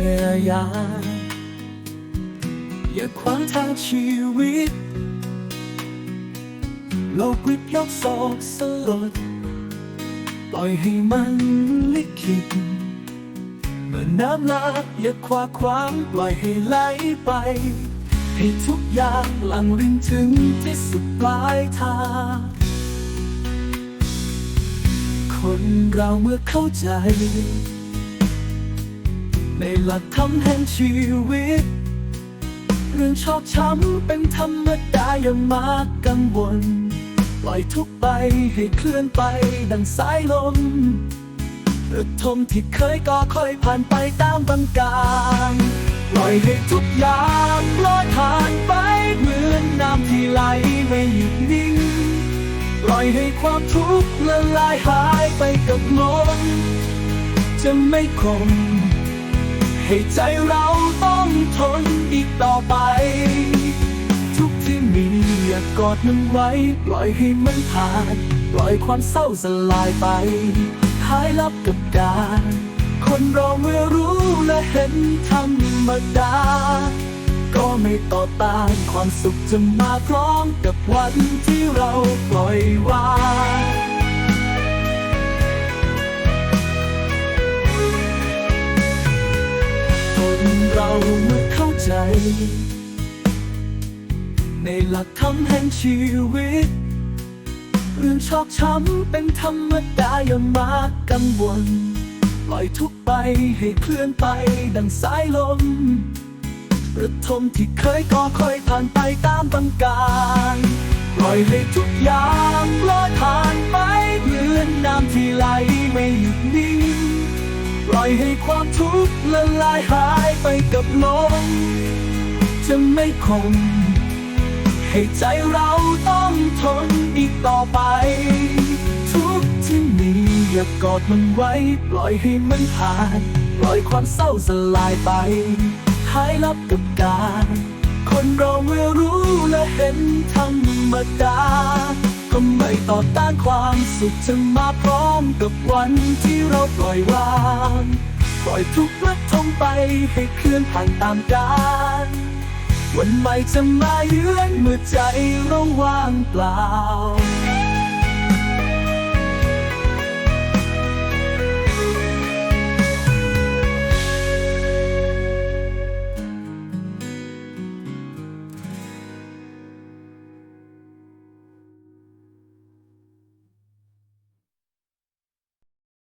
ก็เสียาอย่าขวางทางชีวิต โลกวิบยกโศกสลดปล่อยให้มันลิขิตเมื่อน้ำลากอย่าขวาขวางปล่อยให้ไหลไป ให้ทุกอย่างหลังรินถึงที่สุดปลายทาง คนเราเมื่อเข้าใจ ในหลักธรรมแห่งชีวิต เรื่องชอบช้ำเป็นธรรมดาอย่ามากังวลปล่อยทุกไปให้เคลื่อนไปดังสายลมระทมที่เคยก็ค่อยผ่านไปตามบังการปล่อยให้ทุกอย่างลอยผ่านไปเหมือนน้ำที่ไหลไม่หยุดนิ่ง ปล่อยให้ความทุกข์ละลายหายไปกับลมจะไม่คง ให้ใจเราต้องทนอีกต่อไป ทุกที่มีอย่ากอดมันไว้ ปล่อยให้มันผ่าน ปล่อยความเศร้าสลายไปหายลับกับการ คนเราเมื่อรู้และเห็นธรรมดา ก็ไม่ต่อต้านความสุขจะมาพร้อมกับวันที่เราปล่อยวาง เราเมื่อเข้าใจ ในหลักธรรมแห่งชีวิต เรื่องชอกช้ำเป็นธรรมดาอย่ามากังวลปล่อยทุกไปให้เคลื่อนไปดังสายลมประทมที่เคยก็ค่อยผ่านไปตามบังการปล่อยให้ทุกอย่างลอยผ่านไปเหมือนน้ำที่ไหลไม่หยุดนิ่ง อยให้ความทุกข์ละลายหายไปกับลมจะไม่คง ให้ใจเราต้องทนอีกต่อไป ทุกที่มีอย่ากอดมันไว้ ปล่อยให้มันผ่านปล่อยความเศร้าสลายไปหายลับกับการ คนเราเมื่อรู้และเห็นธรรมดา ก็ไม่ต่อต้านความสุขจะมาพร้อมกับวันที่เราปล่อยวาง ปล่อยทุกข์และทงไปให้เคลื่อนผ่านตามกาลวันใหม่จะมาเยือนเมื่อใจเราว่างเปล่า